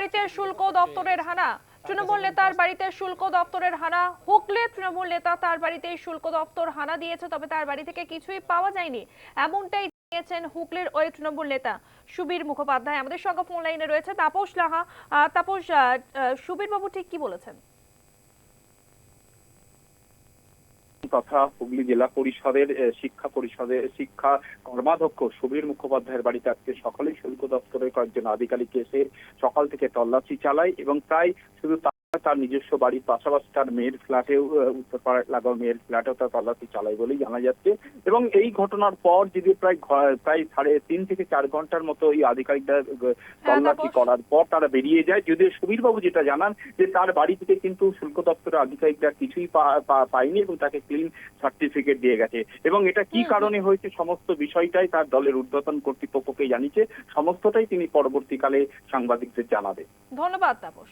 বাড়িতে শুল্ক দপ্তরের হানা। তৃণমূল নেতার বাড়িতে শুল্ক দপ্তরের হানা। হুকলে তৃণমূল নেতা তার বাড়িতে শুল্ক দপ্তর হানা দিয়েছে, তবে তার বাড়ি থেকে কিছুই পাওয়া যায়নি। এমনটাই জানিয়েছেন হুকলের ওই তৃণমূল নেতা সুবীর মুখোপাধ্যায়। আমাদের সঙ্গে ফোন লাইনে রয়েছে তাপস লাহা। তাপস সুবীর বাবু ঠিক কি বলেছেন? তথা হুগলি জেলা পরিষদের শিক্ষা পরিষদের, শিক্ষা কর্মাধ্যক্ষ সুবীর মুখোপাধ্যায়ের বাড়িতে আজকে সকালে শুল্ক দপ্তরের কয়েকজন আধিকারিক এসে সকাল থেকে তল্লাশি চালায় এবং প্রায় শুধু তার নিজস্ব বাড়ির পাশাপাশি তার মেয়ের ফ্ল্যাটেও আহ, উত্তরপাড়ায় লাগাও মেয়ের ফ্ল্যাটেও তার তল্লাশি চালায় বলেই জানা যাচ্ছে। এবং এই ঘটনার পর যদি প্রায় প্রায় সাড়ে তিন থেকে চার ঘণ্টার মতো এই আধিকারিকরা আহ, তল্লাশি করার পর তারা বেরিয়ে যায়। যদিও সুবীরবাবু যেটা জানান যে তার বাড়ি থেকে কিন্তু শুল্ক দপ্তরের আধিকারিকরা কিছুই পায়নি এবং তাকে ক্লিন সার্টিফিকেট দিয়ে গেছে। এবং এটা কি কারণে হয়েছে সমস্ত বিষয়টাই তার দলের ঊর্ধ্বতন কর্তৃপক্ষকে জানিয়েছে। সমস্তটাই তিনি পরবর্তীকালে সাংবাদিকদের জানাবে ধন্যবাদ তাপস।